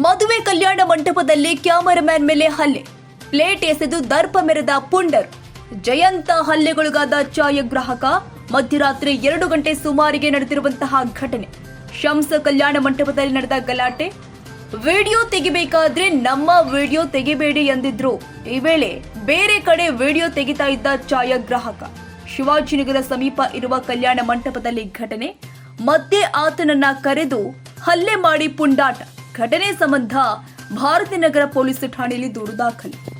ಮದುವೆ ಕಲ್ಯಾಣ ಮಂಟಪದಲ್ಲಿ ಕ್ಯಾಮರಾಮ್ಯಾನ್ ಮೇಲೆ ಹಲ್ಲೆ. ಪ್ಲೇಟ್ ಎಸೆದು ದರ್ಪ ಮೆರೆದ ಪುಂಡರ್. ಜಯಂತ ಹಲ್ಲೆಗೊಳಗಾದ ಛಾಯಾಗ್ರಾಹಕ. ಮಧ್ಯರಾತ್ರಿ ಎರಡು ಗಂಟೆ ಸುಮಾರಿಗೆ ನಡೆದಿರುವಂತಹ ಘಟನೆ. ಶಂಸ ಕಲ್ಯಾಣ ಮಂಟಪದಲ್ಲಿ ನಡೆದ ಗಲಾಟೆ. ವಿಡಿಯೋ ತೆಗಿಬೇಕಾದ್ರೆ ನಮ್ಮ ವಿಡಿಯೋ ತೆಗಿಬೇಡಿ ಎಂದಿದ್ರು. ಈ ವೇಳೆ ಬೇರೆ ಕಡೆ ವಿಡಿಯೋ ತೆಗಿತಾ ಇದ್ದ ಛಾಯಾಗ್ರಾಹಕ. ಶಿವಾಜಿನಗರ ಸಮೀಪ ಇರುವ ಕಲ್ಯಾಣ ಮಂಟಪದಲ್ಲಿ ಘಟನೆ. ಮತ್ತೆ ಆತನನ್ನ ಕರೆದು ಹಲ್ಲೆ ಮಾಡಿ ಪುಂಡಾಟ. ಘಟನೆ ಸಂಬಂಧ ಭಾರತಿನಗರ ಪೊಲೀಸ್ ಠಾಣೆಯಲ್ಲಿ ದೂರು ದಾಖಲು.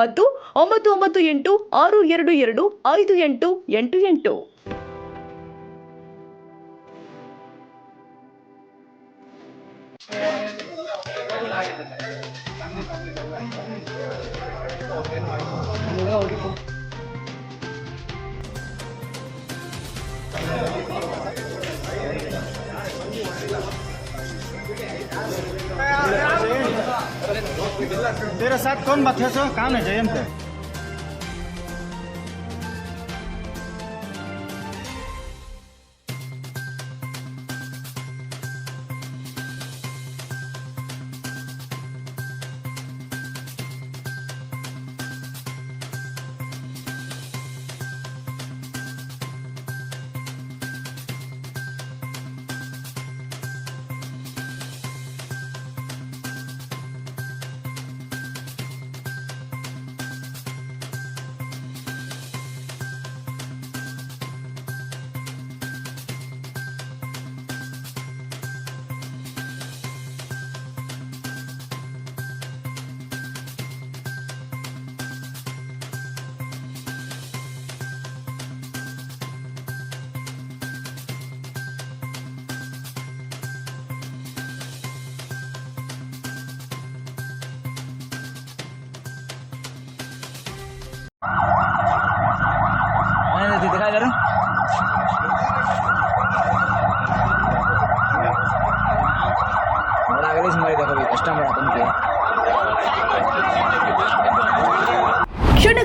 ಮತ್ತು ಒಂಬತ್ತು ಒಂಬತ್ತು ಎಂಟು ಆರು ಎರಡು ಎರಡು ಐದು ಎಂಟು ಎಂಟು ಎಂಟು. तेरे साथ कौन बात है सो? काम है जयंत